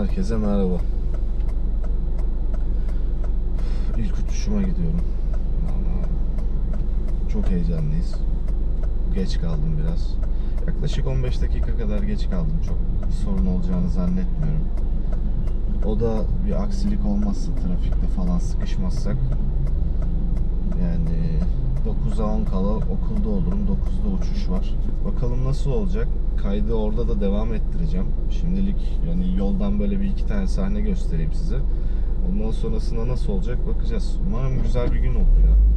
Herkese merhaba. İlk uçuşuma gidiyorum. Çok heyecanlıyız. Geç kaldım biraz. Yaklaşık 15 dakika kadar geç kaldım. Çok sorun olacağını zannetmiyorum. O da bir aksilik olmazsa trafikte falan sıkışmazsak yani 9'a 10 kala okulda olurum. 9'da uçuş var. Bakalım nasıl olacak. Kaydı orada da devam ettireceğim. Şimdilik yani yoldan böyle bir iki tane sahne göstereyim size. Ondan sonrasında nasıl olacak bakacağız. Umarım güzel bir gün olur ya.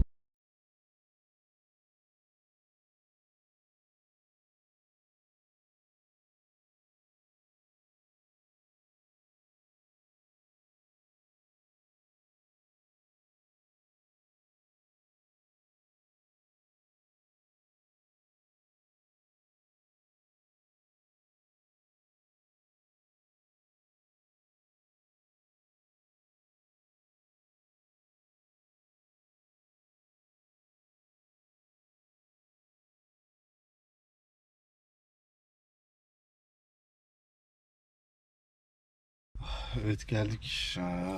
Evet geldik.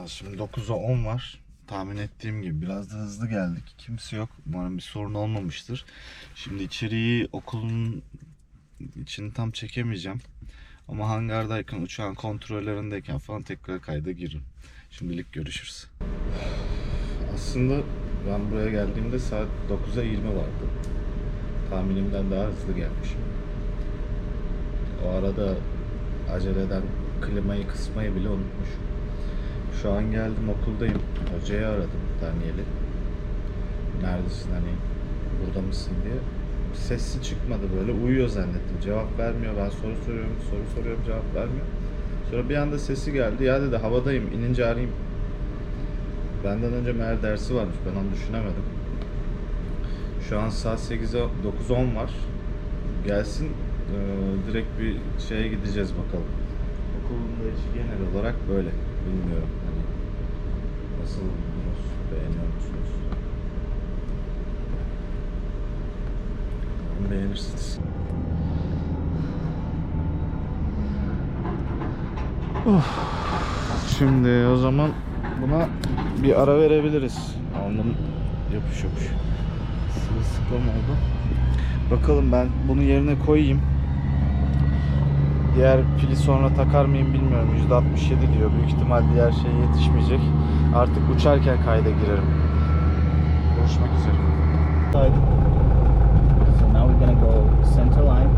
Şimdi 9'a 10 var. Tahmin ettiğim gibi biraz da hızlı geldik. Kimse yok. Umarım bir sorun olmamıştır. Şimdi içeriği okulun içini tam çekemeyeceğim. Ama hangardayken, uçağın kontrollerindeyken falan tekrar kayda girin. Şimdilik görüşürüz. Aslında ben buraya geldiğimde saat 9'a 20 vardı. Tahminimden daha hızlı gelmişim. O arada aceleden klimayı kısmayı bile unutmuşum. Şu an geldim okuldayım. Hocayı aradım Daniel'i. Neredesin hani burada mısın diye. Sesi çıkmadı böyle uyuyor zannettim. Cevap vermiyor. Ben soru soruyorum, soru soruyorum cevap vermiyor. Sonra bir anda sesi geldi. Ya dedi havadayım inince arayayım. Benden önce meğer dersi varmış. Ben onu düşünemedim. Şu an saat 8'e 9.10 var. Gelsin direkt bir şeye gideceğiz bakalım. Okulunda içi genel olarak böyle. Bilmiyorum. Hani nasıl buldunuz? Beğeniyor musunuz? Beğenirsiniz. Şimdi o zaman buna bir ara verebiliriz. Alnım yapış yapış. Sırılsıklam oldu. Bakalım ben bunu yerine koyayım. Diğer pili sonra takar mıyım bilmiyorum. %67 diyor. Büyük ihtimal diğer şey yetişmeyecek. Artık uçarken kayda girerim. Görüşmek üzere. So now we're gonna go center line.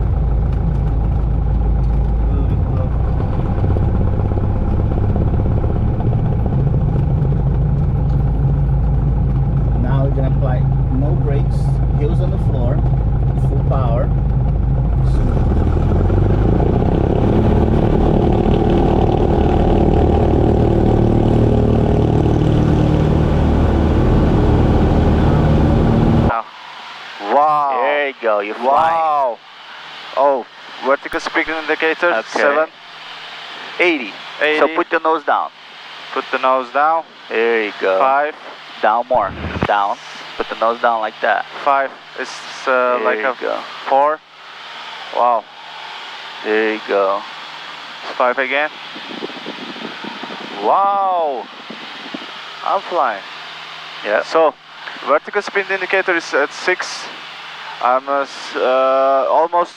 Now we're gonna apply no brakes, heels on the floor, full power. Vertical speed indicator Okay. 7. 80. 80. So put your nose down. Put the nose down. There you go. 5. Down more. Down. Put the nose down like that. 5. It's uh, there like you a go. 4. Wow. There you go. 5 again. Wow. I'm flying. Yeah. So, vertical speed indicator is at 6. I'm uh, uh, almost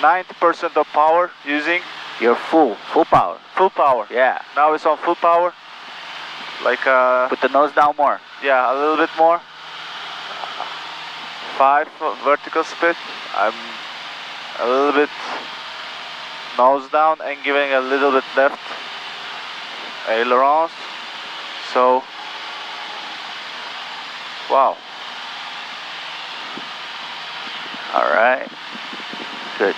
90% of power using You're full. Full power. full power. Yeah. Now it's on full power. Like, uh, Put the nose down more. yeah, a little bit more. 5 vertical speed. I'm a little bit nose down and giving a little bit left ailerons. So, wow. All right. Good.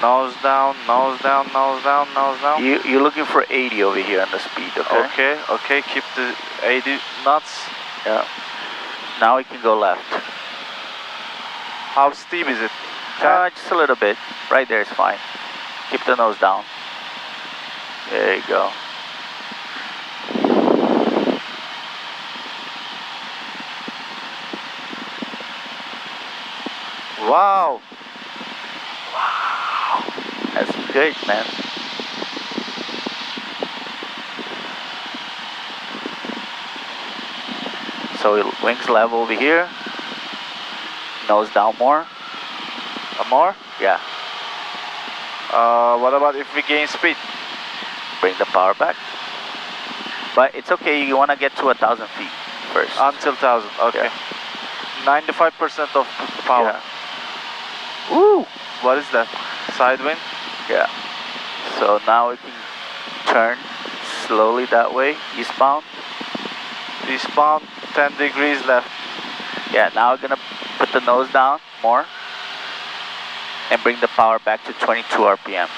Nose down, nose down, nose down, nose down. You, you're looking for 80 over here on the speed, okay? Okay, okay, keep the 80 knots. Yeah. Now we can go left. How steep is it? Uh, just a little bit. Right there is fine. Keep the nose down. There you go. Wow! shakes, man. So wings level over here. Nose down more. A more? Yeah. Uh, what about if we gain speed? Bring the power back. But it's okay, you want to get to a thousand feet first. Until thousand, okay. 95% yeah. of power. Yeah. Ooh! What is that? Side wind? Yeah. So now we can turn slowly that way, eastbound. Eastbound, 10 degrees left. Yeah, now we're gonna put the nose down more and bring the power back to 22 RPMs.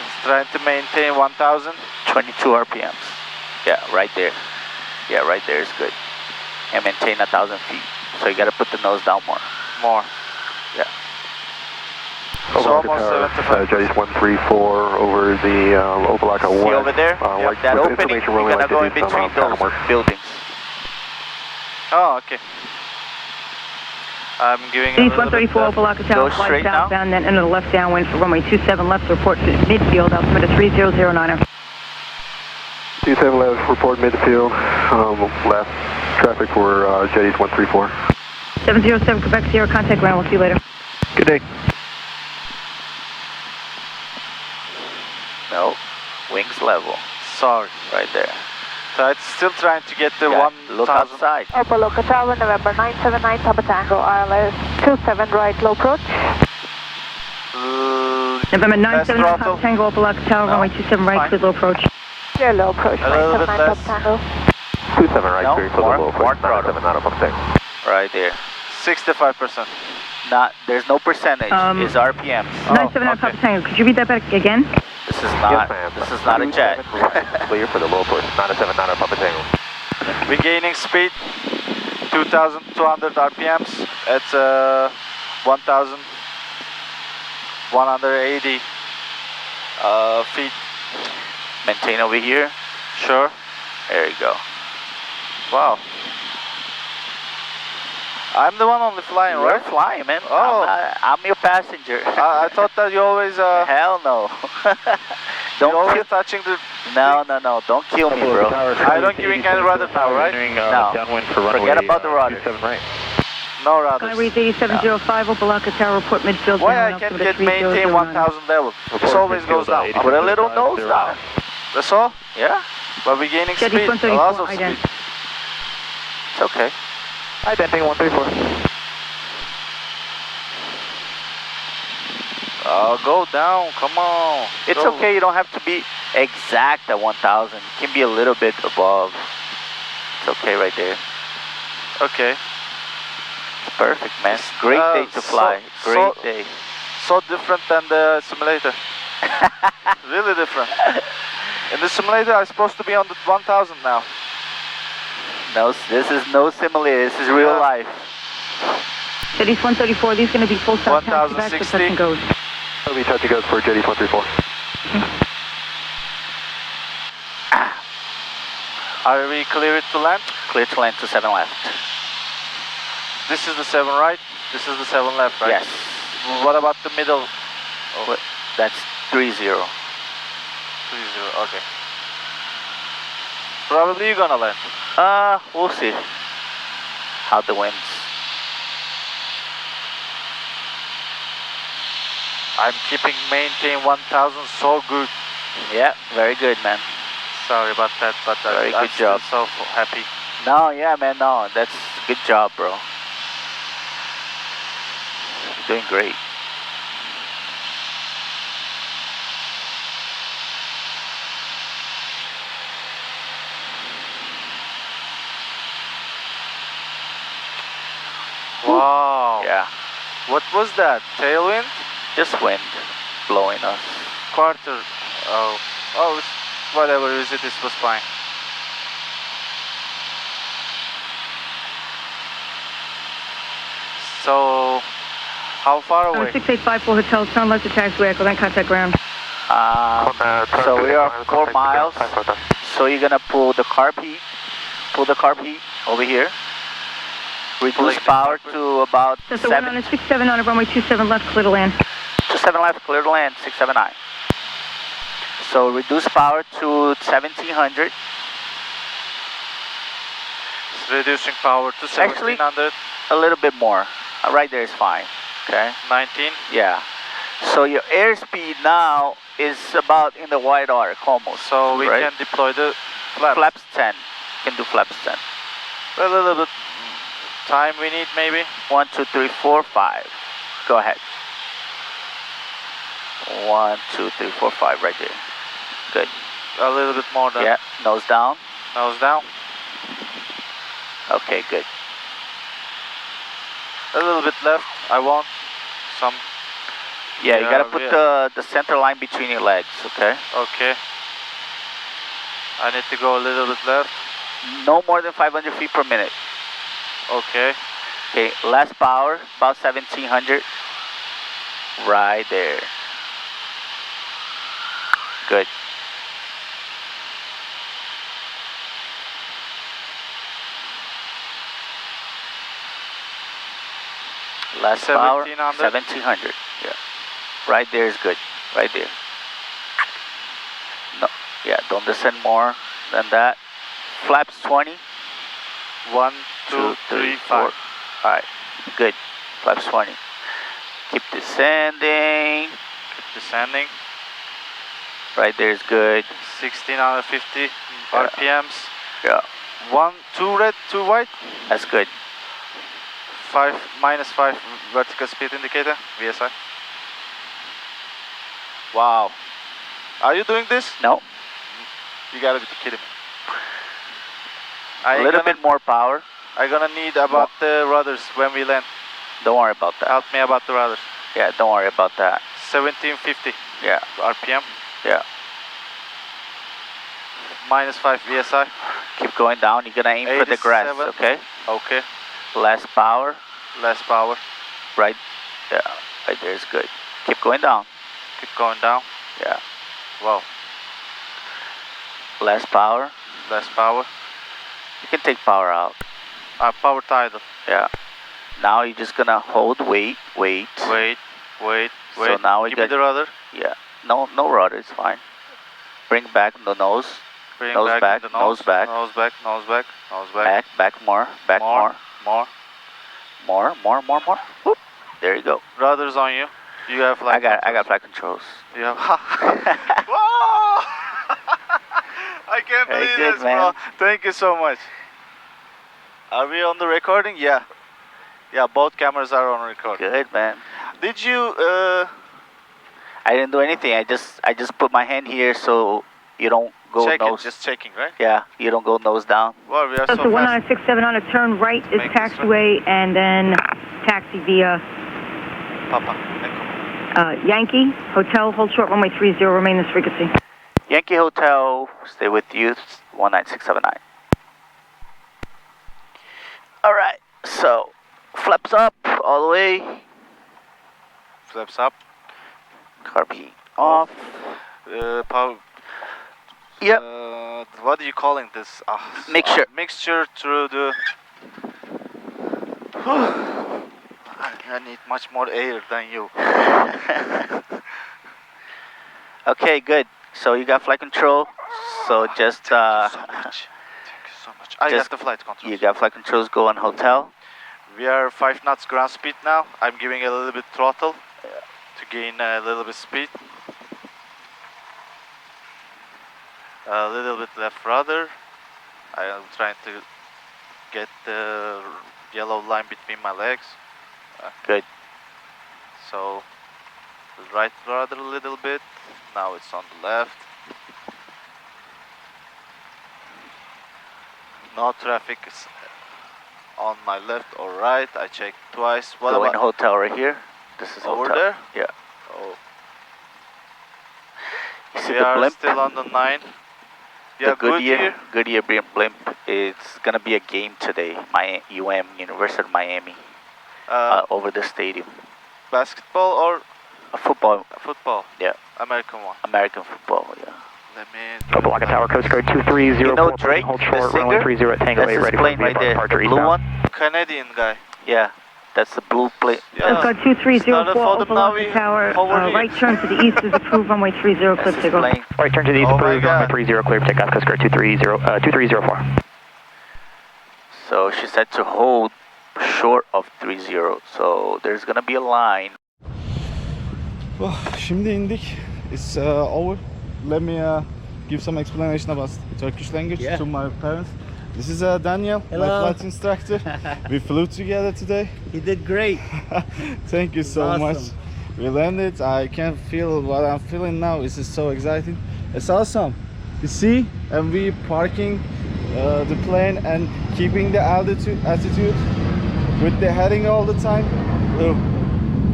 It's trying to maintain 1022 RPMs. Yeah, right there. Yeah, right there is good. And maintain a thousand feet. So you gotta put the nose down more. More. Yeah. So almost 75. Uh, 134 over the uh, Obalaka See 1. over there? Uh, Yeah, like, that opening, you're we're gonna only go in to do some, between um, those work. buildings. Oh, okay. I'm giving East 134 left. Opa-locka Tower, Go fly southbound, then enter the left downwind for runway 27 left, report to midfield, altimeter 3009. 27 left, report midfield. Um, left traffic for uh, Jetties 134. 707 Quebec Sierra, contact ground, we'll see you later. Good day. No, wings level, Sorry. right there. So it's still trying to get the Yeah, 1000. look outside. Opa-locka Tower, November 979, Papa Tango, RLS 27 right, low approach. Uh, November Less 97 throttle. Papa Tango, Opa-locka Tower, No, runway 27 right, fine. low approach. Clear low approach, A little bit 979 less. Papa Tango. 27 right, No, clear for more- the low more approach. 97 out of upstate. Right there. 65%. Not, there's no percentage. Um, it's RPMs. Oh, 979 okay. Papa Tango, could you read that back again? This is not. yes, this is not a jet. clear for the low approach. 97 out of Papa Tango. We're gaining speed. 2200 RPMs. It's uh, 1180 uh, feet. Maintain over here. Sure. There you go. Wow. I'm the one on the flying, You're right? flying, man. Oh. I'm, not- I'm your passenger. I, I thought that you always uh, Hell no. you're don't always kill. touching the. No, no, no. Don't kill me, bro. I don't give any rudder now, right? No. Downwind for runway Forget about the rudder. 27 right. No Sky rudders. reads 8705 Opa-locka Tower, report midfield, Why I can't altimeter get maintain 1000 level? This always goes down. Put a little nose down. That's all. Yeah, But we're gaining Jetties speed. A lot 134, of ident. speed. it's okay. Identity 134. Oh, go down. Come on. It's Go. okay. You don't have to be exact at 1,000. You can be a little bit above. It's okay right there. Okay. It's perfect, man. Great Uh, day to so- fly. Great so- day. So different than the simulator. really different. In the simulator, I'm supposed to be on the 1000 now. No, this is no simulator. This is real Yeah. life. Jetties 134, these are going to be full stop, taxi back for 1060. touch and goes. That'll be touch and goes for Jetties 134. Mm-hmm. Are we clear it to land? Clear to land to seven left. This is the 7 right, this is the 7 left, right? Yes. What about the middle? What- That's three zero. 30, okay. Probably you're gonna land. Uh, we'll see how the winds. I'm keeping maintain 1000 so good. Yeah, very good, man. Sorry about that, but I- Very I'm good job. so happy. No, yeah, man, no, that's good job, bro. You're doing great. Wow. Yeah, What was that? Tailwind? just wind blowing us. Quarter. Oh. Oh, it's whatever is it, this was fine. So, how far Uh, away? 6854 Hotel, turn left to taxiway, echo, then contact ground. Um, so we are four miles. So you're gonna pull the carb heat, pull the carb heat over here. Reduce Pulling power to about That's the one on seven, a 67 on a runway 27 left, clear to land. 27 left, clear to land, 679. So reduce power to 1700. It's reducing power to Actually- 1700, A little bit more. Right there is fine. Okay. 19. Yeah. So your airspeed now is about in the wide arc almost. So we right? can deploy the flaps. flaps 10. You can do flaps 10. A little bit time we need maybe. One, two, three, four, five. Go ahead. One, two, three, four, five, right there. Good. A little bit more than Yeah, nose down. nose down. Okay, good. A little bit left. I want some. Yeah, you gotta put yeah. the the center line between your legs. Okay. Okay. I need to go a little bit left. No more than 500 feet per minute. Okay. Okay, last power about 1700. Right there. Good. Last power 1700. 1700. Yeah. Right there is good. Right there. No. Yeah, don't descend more than that. Flaps 20. One, two, three, four. Alright, good. Flaps 20. Keep descending. Keep descending. Right there is good. 1650 Yeah. RPMs. Yeah, One, two red, two white. that's good. Five, minus five vertical speed indicator. VSI. Wow. Are you doing this? No, You gotta be kidding me. I a little bit more power. I gonna need about the rudders when we land. Don't worry about that. Help me about the rudders. Yeah, don't worry about that. 1750 Yeah, RPM. yeah. Minus five VSI. Keep going down. You're gonna aim for the grass, okay? Okay. Less power. Less power. Right. Yeah, right there is good. Keep going down. Keep going down. Yeah. Wow. Less power. Less power. You can take power out. Uh, power tidal. Yeah. Now you're just gonna hold, wait, wait. Wait, wait, So wait. now we Give got- me the rudder. Yeah. No, no rudder. It's fine. Bring back the nose. Bring Nose back, back, the nose nose. back. Nose back, nose back, nose back. Back, back more, back more, More. more, more, more, more. Whoop. There you go. Rudders on you. You have like. I got, I got flight controls. You have. Whoa! I can't Very believe good, this, bro. man. Thank you so much. Are we on the recording? Yeah. Yeah, both cameras are on recording. Good man. Did you? Uh, I didn't do anything. I just, I just put my hand here so you don't go check nose. it. Just checking, right? Yeah, you don't go nose down. Well, we are So so one fast. on six seven on a turn right is Make this taxiway and then taxi via Papa. Uh, Yankee Hotel. Hold short runway three zero. Remain this frequency. Yankee Hotel, stay with you, 19679. Alright, so flaps up all the way, Flaps up. heat off. Uh, power. Yep. Uh, what are you calling this? Uh, Mixture. uh, mixture through the. I need much more air than you. okay, good. So you got flight control. So just uh, much. I Just- got the flight control. you got flight controls. Go on hotel. We are five knots ground speed now. I'm giving a little bit throttle to gain a little bit speed. A little bit left rudder. I am trying to get the yellow line between my legs. Uh, Good. So right rudder a little bit. Now it's on the left. No traffic on my left or right. I checked twice. What Go in about hotel right here. This is over hotel. there? Yeah. Oh, You see we the are blimp? still on the nine. the Goodyear, Goodyear. Goodyear blimp. It's gonna be a game today. My UM University of Miami Uh, uh, over the stadium. basketball or A football, football? Yeah. American one. American football. Yeah. Let me. Opa Tower, Coast Guard 2304. You know Drake, hold the short, runway singer? 30 at Tango That's 8, ready plane for right VFR there. departure The blue one. Canadian guy. Yeah. That's the blue plate. Yeah. Let's go 2304 Started for the Opal Navi. Tower. Uh, right turn to the east is approved, runway 30, clear That's to go. Right turn to the east, Oh approved, runway God. 30, clear for takeoff, Coast Guard 230, uh, 2304. So she said to hold short of 30. So there's gonna be a line. Oh, şimdi indik. It's uh, over. Let me uh, give some explanation about Turkish language Yeah. to my parents. This is uh, Daniel, my flight instructor. we flew together today. He did great. Thank you so Awesome. much. We landed. I can feel what I'm feeling now. This is so exciting. It's awesome. You see, and we parking uh, the plane and keeping the altitude attitude with the heading all the time. Oh,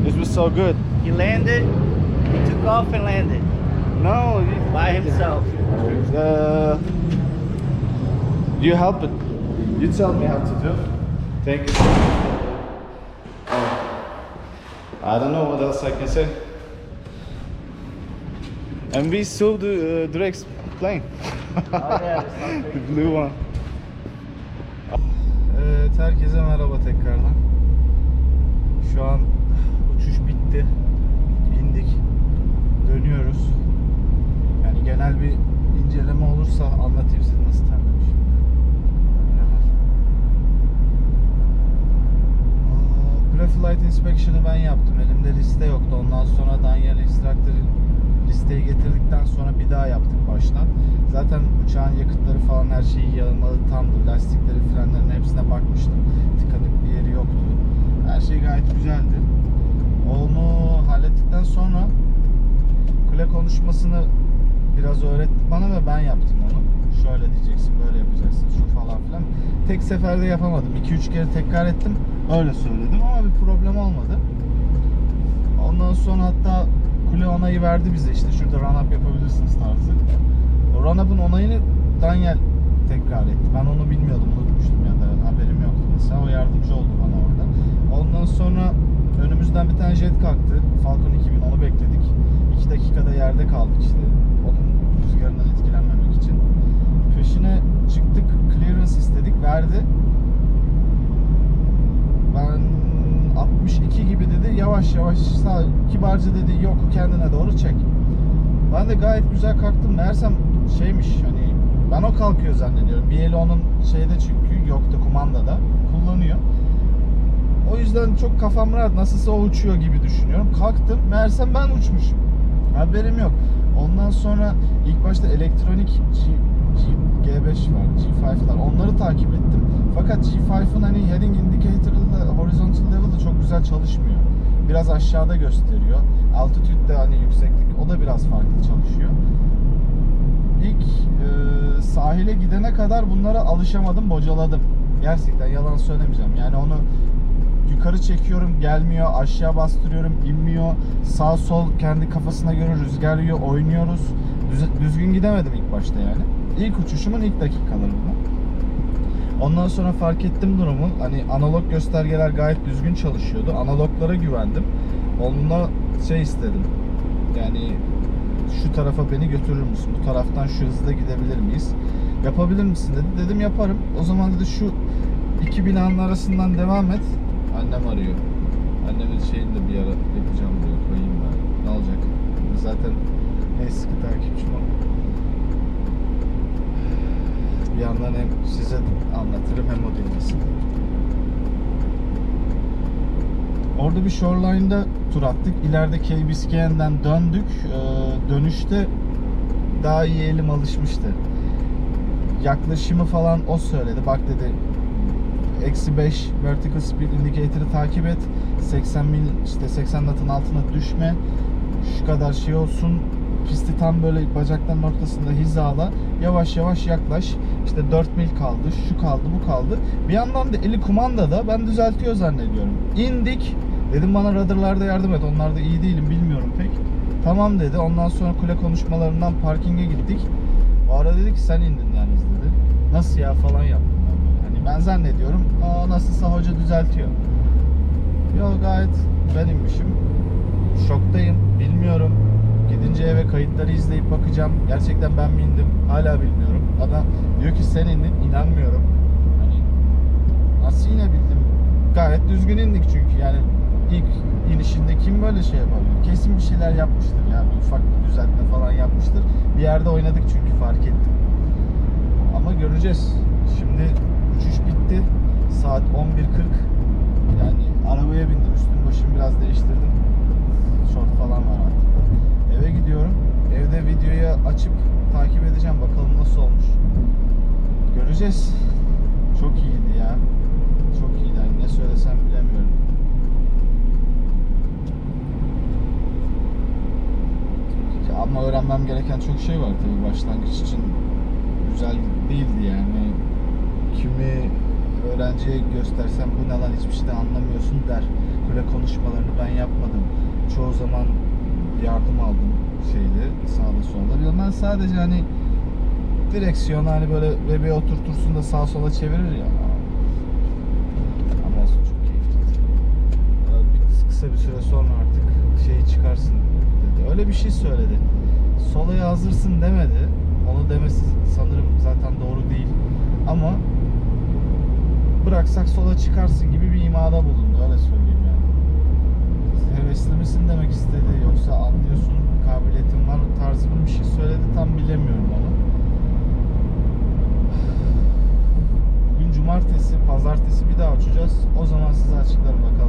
this was so good. He landed. He took off and landed No, you- by himself. uh, you help it. You tell me how to do. Thank you. Oh, I don't know what else I can say. And we saw the uh, Drake's plane. yeah, the blue one. Evet, herkese merhaba tekrardan. Şu an uçuş bitti. İndik. Dönüyoruz. Yani genel bir inceleme olursa anlatayım size nasıl terlemişim. Aa, Pre-flight inspection'ı ben yaptım. Elimde liste yoktu. Ondan sonra Daniel Instructor listeyi getirdikten sonra bir daha yaptık baştan. Zaten uçağın yakıtları falan her şeyi yağmalı tamdı. Lastikleri, frenlerin hepsine bakmıştım. Tıkanık bir yeri yoktu. Her şey gayet güzeldi. Onu hallettikten sonra kule konuşmasını biraz öğretti bana ve ben yaptım onu. Şöyle diyeceksin, böyle yapacaksın, şu falan filan. Tek seferde yapamadım. 2-3 kere tekrar ettim. Öyle söyledim ama bir problem olmadı. Ondan sonra hatta kule onayı verdi bize işte şurada run up yapabilirsiniz tarzı. O run up'ın onayını Daniel tekrar etti. Ben onu bilmiyordum, unutmuştum ya da haberim yoktu mesela. O yardımcı oldu bana orada. Ondan sonra önümüzden bir tane jet kalktı. Falcon 2000 onu bekledik. 2 dakikada yerde kaldık işte. Onun rüzgarından etkilenmemek için. Peşine çıktık. Clearance istedik. Verdi. Ben 62 gibi dedi. Yavaş yavaş sağ kibarca dedi yok kendine doğru çek. Ben de gayet güzel kalktım. Meğersem şeymiş hani ben o kalkıyor zannediyorum. Bir eli onun şeyde çünkü yoktu kumandada. Kullanıyor. O yüzden çok kafam rahat. Nasılsa o uçuyor gibi düşünüyorum. Kalktım. Meğersem ben uçmuşum. Haberim yok. Ondan sonra ilk başta elektronik G, G, G5 var, G5'lar. Onları takip ettim. Fakat G5'ın hani heading indicator'ı horizontal level'da çok güzel çalışmıyor. Biraz aşağıda gösteriyor. Altitude de hani yükseklik o da biraz farklı çalışıyor. İlk e, sahile gidene kadar bunlara alışamadım, bocaladım. Gerçekten yalan söylemeyeceğim. Yani onu yukarı çekiyorum gelmiyor, aşağı bastırıyorum inmiyor. Sağ sol kendi kafasına göre rüzgar yiyor, oynuyoruz. Düz- düzgün gidemedim ilk başta yani. İlk uçuşumun ilk dakikaları bu. Ondan sonra fark ettim durumu. Hani analog göstergeler gayet düzgün çalışıyordu. Analoglara güvendim. Onunla şey istedim. Yani şu tarafa beni götürür müsün? Bu taraftan şu hızda gidebilir miyiz? Yapabilir misin dedi. Dedim yaparım. O zaman dedi şu iki binanın arasından devam et. Annem arıyor. Annemin şeyini de bir ara yapacağım diyor. Koyayım ben. Ne olacak? Zaten en sıkı takipçim o. Bir yandan hem size anlatırım hem o dinlesin. Orada bir shoreline'da tur attık. İleride Key Biscayne'den döndük. Ee, dönüşte daha iyi elim alışmıştı. Yaklaşımı falan o söyledi. Bak dedi eksi 5 vertical speed indicator'ı takip et. 80 mil işte 80 knot'un altına düşme. Şu kadar şey olsun. Pisti tam böyle bacakların ortasında hizala. Yavaş yavaş yaklaş. İşte 4 mil kaldı, şu kaldı, bu kaldı. Bir yandan da eli kumandada ben düzeltiyor zannediyorum. İndik. Dedim bana radarlarda yardım et. Onlarda iyi değilim bilmiyorum pek. Tamam dedi. Ondan sonra kule konuşmalarından parkinge gittik. O ara dedi ki sen indin yalnız dedi. Nasıl ya falan yaptım ben. Hani ben zannediyorum. Aa nasılsa hoca düzeltiyor. Yo gayet ben inmişim. Şoktayım. Bilmiyorum. Gidince eve kayıtları izleyip bakacağım. Gerçekten ben mi indim? Hala bilmiyorum. Adam diyor ki sen indin. İnanmıyorum. Hani nasıl inebildim Gayet düzgün indik çünkü yani ilk inişinde kim böyle şey yapabilir? Kesin bir şeyler yapmıştır ya. Bir ufak bir düzeltme falan yapmıştır. Bir yerde oynadık çünkü fark ettim. Ama göreceğiz. Şimdi uçuş bitti. Saat 11.40. Yani arabaya bindim. Üstüm başımı biraz değiştirdim. Şort falan var artık. Eve gidiyorum. Evde videoyu açıp takip edeceğim. Bakalım nasıl olmuş. Göreceğiz. Çok iyiydi ya. Çok iyiydi. Yani ne söylesem bilemiyorum. Ama öğrenmem gereken çok şey var tabii başlangıç için. Güzel değildi yani. Kimi öğrenciye göstersem bu ne lan hiçbir şeyden anlamıyorsun der. Kule konuşmalarını ben yapmadım. Çoğu zaman yardım aldım şeyde sağda solda. Ben sadece hani direksiyonu hani böyle bebeğe oturtursun da sağa sola çevirir ya. Ama çok keyifliydi. Ee, Kısa bir süre sonra artık şeyi çıkarsın dedi. Öyle bir şey söyledi. Solaya hazırsın demedi. Onu demesi sanırım zaten doğru değil. Ama bıraksak sola çıkarsın gibi bir imada bulundu. Öyle söyleyeyim yani. Hevesli demek istedi. Yoksa anlıyorsun, kabiliyetin var tarzı bir şey söyledi. Tam bilemiyorum onu. Bugün cumartesi, pazartesi bir daha uçacağız. O zaman size açıklarım bakalım